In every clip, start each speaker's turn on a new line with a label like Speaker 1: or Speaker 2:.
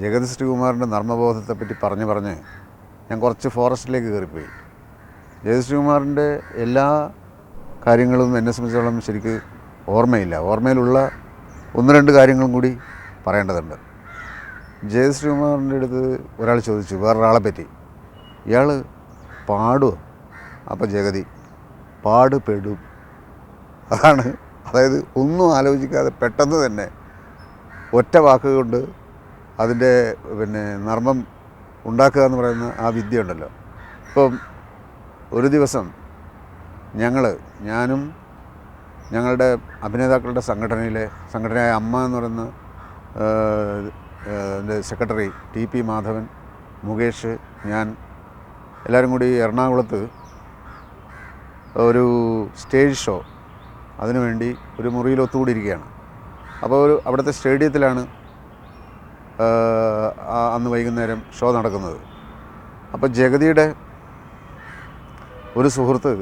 Speaker 1: ജഗതി ശ്രീകുമാറിന്റെ നർമ്മബോധത്തെപ്പറ്റി പറഞ്ഞ് പറഞ്ഞ് ഞാൻ കുറച്ച് ഫോറസ്റ്റിലേക്ക് കയറിപ്പോയി. ജഗതി ശ്രീകുമാറിന്റെ എല്ലാ കാര്യങ്ങളും എന്നെ സംബന്ധിച്ചോളം ശരിക്ക് ഓർമ്മയില്ല. ഓർമ്മയിലുള്ള ഒന്ന് രണ്ട് കാര്യങ്ങളും കൂടി പറയേണ്ടതുണ്ട്. ജഗതി ശ്രീകുമാറിന്റെ അടുത്ത് ഒരാൾ ചോദിച്ചു വേറൊരാളെ പറ്റി. ഇയാൾ പാടുമോ അപ്പോൾ ജഗതി പാടുപെടും. അതാണ് അതായത് ഒന്നും ആലോചിക്കാതെ പെട്ടെന്ന് തന്നെ ഒറ്റ വാക്കുകൊണ്ട് അതിന്റെ പിന്നെ നർമ്മം ഉണ്ടാക്കുക എന്ന് പറയുന്ന ആ വിദ്യ ഉണ്ടല്ലോ ഇപ്പം ഒരു ദിവസം ഞങ്ങൾ ഞാനും ഞങ്ങളുടെ അഭിനേതാക്കളുടെ സംഘടനയിലെ സംഘടനയായ അമ്മ എന്ന് പറയുന്ന എന്റെ secretary T P Madhavan Mukesh ഞാൻ എല്ലാവരും കൂടി എറണാകുളത്ത് ഒരു സ്റ്റേജ് ഷോ അതിനുവേണ്ടി ഒരു മുറിയിൽ ഒത്തുകൂടിയിരിക്കുകയാണ്. അപ്പോൾ ഒരു അവിടുത്തെ സ്റ്റേഡിയത്തിലാണ് അന്ന് വൈകുന്നേരം ഷോ നടക്കുന്നത്. അപ്പോൾ ജഗതിയുടെ ഒരു സുഹൃത്ത്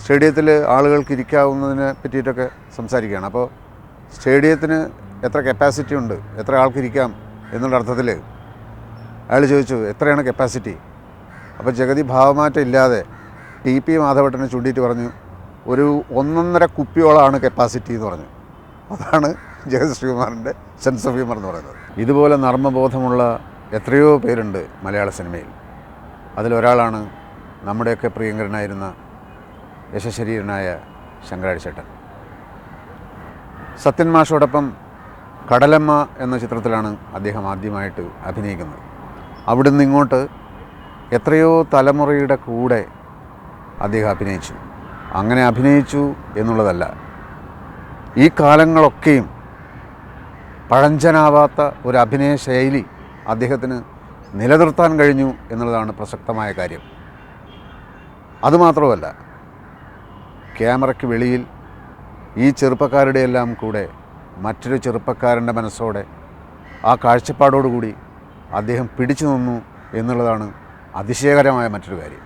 Speaker 1: സ്റ്റേഡിയത്തിൽ ആളുകൾക്ക് ഇരിക്കാവുന്നതിനെ പറ്റിയിട്ടൊക്കെ സംസാരിക്കുകയാണ്. അപ്പോൾ സ്റ്റേഡിയത്തിന് എത്ര കപ്പാസിറ്റി ഉണ്ട്? എത്ര ആൾക്ക് ഇരിക്കാം? എന്നുള്ള അർത്ഥത്തിൽ അയാൾ ചോദിച്ചു എത്രയാണ് കപ്പാസിറ്റി അപ്പോൾ ജഗതി ഭാവമാറ്റം ഇല്ലാതെ ടി പി മാധവട്ടനെ ചൂണ്ടിയിട്ട് പറഞ്ഞു ഒരു ഒന്നൊന്നര കുപ്പിയോളമാണ് കപ്പാസിറ്റി എന്ന് പറഞ്ഞു. അതാണ് ജഗതി ശ്രീകുമാറിന്റെ സെൻസ് ഓഫ് ഹ്യൂമർ എന്ന് പറയുന്നത്. ഇതുപോലെ നർമ്മബോധമുള്ള എത്രയോ പേരുണ്ട് മലയാള സിനിമയിൽ. അതിലൊരാളാണ് നമ്മുടെയൊക്കെ പ്രിയങ്കരനായിരുന്ന യശശരീരനായ ശങ്കരാടി ചേട്ടൻ. സത്യൻ മാഷോടൊപ്പം കടലമ്മ എന്ന ചിത്രത്തിലാണ് അദ്ദേഹം ആദ്യമായിട്ട് അഭിനയിക്കുന്നത്. അവിടുന്ന് ഇങ്ങോട്ട് എത്രയോ തലമുറയുടെ കൂടെ അദ്ദേഹം അഭിനയിച്ചു. അങ്ങനെ അഭിനയിച്ചു എന്നുള്ളതല്ല ഈ കാലങ്ങളൊക്കെയും പഴഞ്ചനാവാത്ത ഒരു അഭിനയ ശൈലി അദ്ദേഹത്തിന് നിലനിർത്താൻ കഴിഞ്ഞു എന്നുള്ളതാണ് പ്രസക്തമായ കാര്യം. അതുമാത്രമല്ല ക്യാമറയ്ക്ക് വെളിയിൽ ഈ ചെറുപ്പക്കാരുടെ എല്ലാം കൂടെ മറ്റൊരു ചെറുപ്പക്കാരന്റെ മനസ്സോടെ ആ കാഴ്ചപ്പാടോടുകൂടി അദ്ദേഹം പിടിച്ചു നിന്നു എന്നുള്ളതാണ് അതിശയകരമായ മറ്റൊരു കാര്യം.